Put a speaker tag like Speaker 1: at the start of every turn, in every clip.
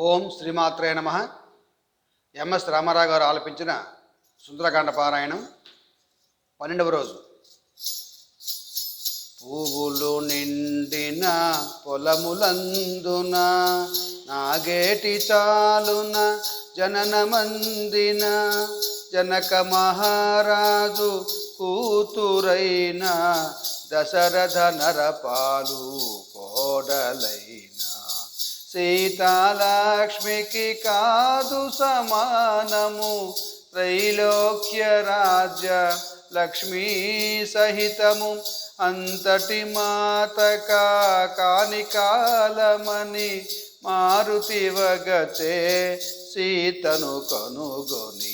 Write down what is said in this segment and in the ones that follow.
Speaker 1: ఓం శ్రీమాత్రే నమ. ఎంఎస్ రామారావు గారు ఆలపించిన సుందరకాండ పారాయణం పన్నెండవ రోజు. పువ్వులు నిండిన పొలములందున నాగేటి చాలున జననమందిన జనక మహారాజు కూతురైన దశరథ నరపాలు కోడలై సీతాలక్ష్మికి కాదు సమానము. త్రైలోక్య రాజ్య లక్ష్మీ సహితము. అంతటి మాతక కాని కాలమని మారుతి వగతే సీతను కనుగొని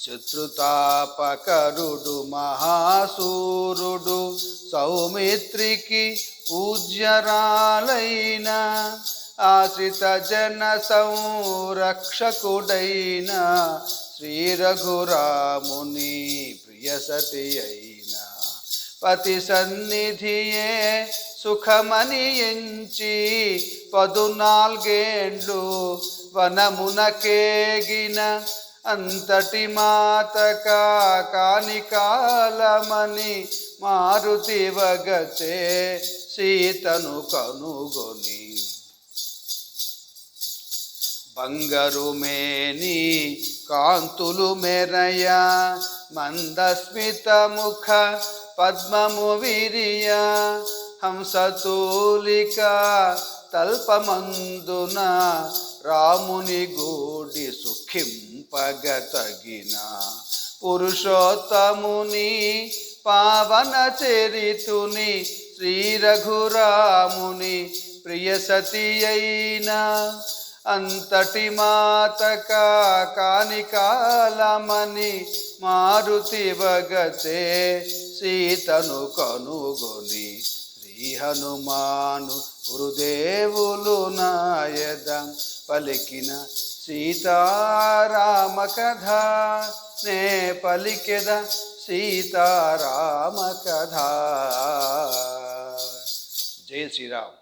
Speaker 1: శత్రుతాపకరుడు మహాసూరుడు సౌమిత్రికి పూజ్యరాలైన ఆశ్రిత జన సంరక్షకుడైన శ్రీ రఘురాముని ప్రియసతి అయిన పతి సన్నిధియే సుఖమని ఎంచి పదునాల్గేండ్లు వనమునకేగిన అంతటి మాతక కాని కాలమని మారుతి వగచే సీతను కనుగొని. బంగారు మేని కాంతులు మెరయ మందస్మిత ముఖ పద్మము విరియ హంసతూలిక తల్పమందున రాముని గూడి సుఖిం తగిన పురుషోత్తముని పావన చరితుని శ్రీ రఘురాముని ప్రియసతి అయినా అంతటి మాతక కాని కాలమని మారుతి వగతే సీతను కనుగొని శ్రీ హనుమాను గురుదేవులు నాయద పలికిన ಸೀತಾರಾಮ ಕಥಾ ನೇ ಪಲಿಕೆದ ಸೀತಾರಾಮ ಕಥಾ ಜಯ ಶ್ರೀರಾಮ್